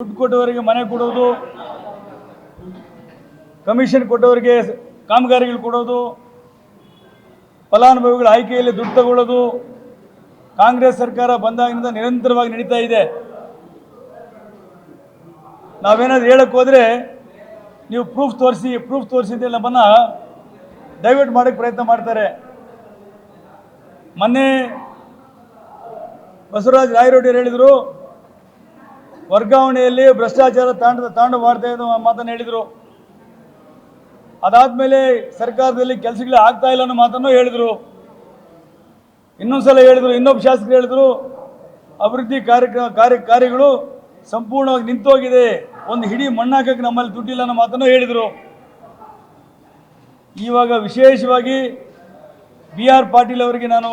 ದುಡ್ಡು ಕೊಟ್ಟವರಿಗೆ ಮನೆ ಕೊಡೋದು ಕಮಿಷನ್ ಕೊಟ್ಟವರಿಗೆ ಕಾಮಗಾರಿಗಳು ಕೊಡೋದು, ಫಲಾನುಭವಿಗಳ ಆಯ್ಕೆಯಲ್ಲಿ ದುಡ್ಡು ತಗೊಳ್ಳೋದು, ಕಾಂಗ್ರೆಸ್ ಸರ್ಕಾರ ಬಂದಾಗಿನಿಂದ ನಿರಂತರವಾಗಿ ನಡೀತಾ ಇದೆ. ನಾವೇನಾದ್ರು ಹೇಳಕ್ಕೆ ಹೋದರೆ ನೀವು ಪ್ರೂಫ್ ತೋರಿಸಿ ಪ್ರೂಫ್ ತೋರಿಸಿ ಅಂತ ನಮ್ಮನ್ನು ಡೈವರ್ಟ್ ಮಾಡೋಕ್ಕೆ ಪ್ರಯತ್ನ ಮಾಡ್ತಾರೆ. ಮೊನ್ನೆ ಬಸವರಾಜ್ ರಾಯರೆಡ್ಡಿಯವರು ಹೇಳಿದರು ವರ್ಗಾವಣೆಯಲ್ಲಿ ಭ್ರಷ್ಟಾಚಾರ ತಾಂಡ ಮಾಡ್ತಾ ಇದ್ದು ಮಾತನ್ನು ಹೇಳಿದರು. ಅದಾದಮೇಲೆ ಸರ್ಕಾರದಲ್ಲಿ ಕೆಲಸಗಳೇ ಆಗ್ತಾ ಇಲ್ಲ ಅನ್ನೋ ಮಾತನ್ನು ಹೇಳಿದರು. ಇನ್ನೊಂದ್ಸಲ ಹೇಳಿದರು, ಇನ್ನೊಬ್ಬ ಶಾಸಕರು ಹೇಳಿದರು, ಅಭಿವೃದ್ಧಿ ಕಾರ್ಯಕ್ರಮ, ಕಾರ್ಯ, ಕಾರ್ಯಗಳು ಸಂಪೂರ್ಣವಾಗಿ ನಿಂತೋಗಿದೆ. ಒಂದು ಹಿಡಿ ಮಣ್ಣಾಕಕ್ಕೆ ನಮ್ಮಲ್ಲಿ ದುಡ್ಡಿಲ್ಲ ಅನ್ನೋ ಮಾತನ್ನು ಹೇಳಿದರು. ಇವಾಗ ವಿಶೇಷವಾಗಿ ಬಿ ಆರ್ ಪಾಟೀಲ್ ಅವರಿಗೆ ನಾನು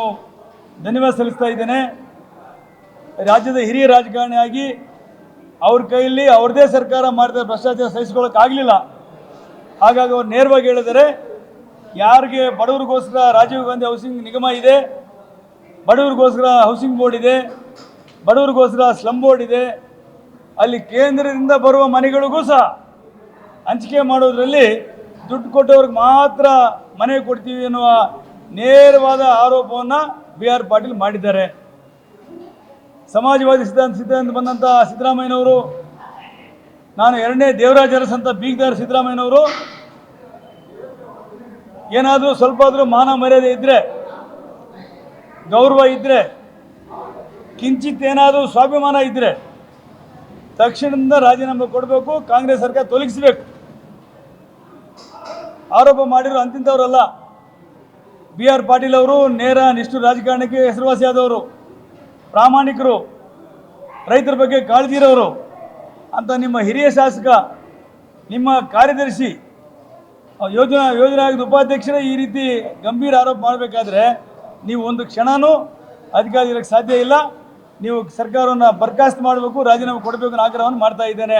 ಧನ್ಯವಾದ ಸಲ್ಲಿಸ್ತಾ ಇದ್ದೇನೆ. ರಾಜ್ಯದ ಹಿರಿಯ ರಾಜಕಾರಣಿಯಾಗಿ ಅವ್ರ ಕೈಯಲ್ಲಿ ಅವ್ರದೇ ಸರ್ಕಾರ ಮಾಡಿದ ಭ್ರಷ್ಟಾಚಾರ ಸಹಿಸ್ಕೊಳ್ಳೋಕ್ಕಾಗಲಿಲ್ಲ ಹಾಗಾಗಿ ಅವ್ರು ನೇರವಾಗಿ ಹೇಳಿದರೆ ಯಾರಿಗೆ ಬಡವರಿಗೋಸ್ಕರ ರಾಜೀವ್ ಗಾಂಧಿ ಹೌಸಿಂಗ್ ನಿಗಮ ಇದೆ, ಬಡವರಿಗೋಸ್ಕರ ಹೌಸಿಂಗ್ ಬೋರ್ಡ್ ಇದೆ, ಬಡವರಿಗೋಸ್ಕರ ಸ್ಲಮ್ ಬೋರ್ಡ್ ಇದೆ, ಅಲ್ಲಿ ಕೇಂದ್ರದಿಂದ ಬರುವ ಮನೆಗಳಿಗೂ ಸಹ ಹಂಚಿಕೆ ಮಾಡೋದ್ರಲ್ಲಿ ದುಡ್ಡು ಕೊಟ್ಟವ್ರಿಗೆ ಮಾತ್ರ ಮನೆ ಕೊಡ್ತೀವಿ ಎನ್ನುವ ನೇರವಾದ ಆರೋಪವನ್ನು ಬಿ ಆರ್ ಪಾಟೀಲ್ ಮಾಡಿದ್ದಾರೆ. ಸಮಾಜವಾದಿ ಸಿದ್ಧಾಂತ ಸಿದ್ಧಾಂತ ಬಂದಂಥ ಸಿದ್ದರಾಮಯ್ಯನವರು, ನಾನು ಎರಡನೇ ದೇವರಾಜ ಅರಸ್ ಅಂತ ಬೀಗ್ದಾರ್ ಸಿದ್ದರಾಮಯ್ಯನವರು, ಏನಾದರೂ ಸ್ವಲ್ಪ ಆದರೂ ಮಾನ ಮರ್ಯಾದೆ ಇದ್ದರೆ ಗೌರವ ಇದ್ದರೆ ಕಿಂಚಿತ್ ಏನಾದರೂ ಸ್ವಾಭಿಮಾನ ಇದ್ದರೆ ತಕ್ಷಣದಿಂದ ರಾಜೀನಾಮೆ ಕೊಡಬೇಕು, ಕಾಂಗ್ರೆಸ್ ಸರ್ಕಾರ ತೊಲಗಿಸಬೇಕು. ಆರೋಪ ಮಾಡಿರೋ ಅಂತಿಂಥವರಲ್ಲ, ಬಿ ಆರ್ ಪಾಟೀಲ್ ಅವರು ನೇರ ನಿಷ್ಠು ರಾಜಕಾರಣಕ್ಕೆ ಹೆಸರುವಾಸಿಯಾದವರು. ಪ್ರಾಮಾಣಿಕರು, ರೈತರ ಬಗ್ಗೆ ಕಾಳಜಿ ಇರೋರು ಅಂತ ನಿಮ್ಮ ಹಿರಿಯ ಶಾಸಕ, ನಿಮ್ಮ ಕಾರ್ಯದರ್ಶಿ ಯೋಜನಾ ಯೋಜನಾ ಆಯೋಗದ ಉಪಾಧ್ಯಕ್ಷರೇ ಈ ರೀತಿ ಗಂಭೀರ ಆರೋಪ ಮಾಡಬೇಕಾದ್ರೆ ನೀವು ಒಂದು ಕ್ಷಣನೂ ಅಧಿಕಾರಿ ಇರೋಕ್ಕೆ ಸಾಧ್ಯ ಇಲ್ಲ. ನೀವು ಸರ್ಕಾರವನ್ನು ಬರ್ಖಾಸ್ತು ಮಾಡಬೇಕು, ರಾಜೀನಾಮೆ ಕೊಡಬೇಕು ಆಗ್ರಹವನ್ನು ಮಾಡ್ತಾ ಇದ್ದೇನೆ.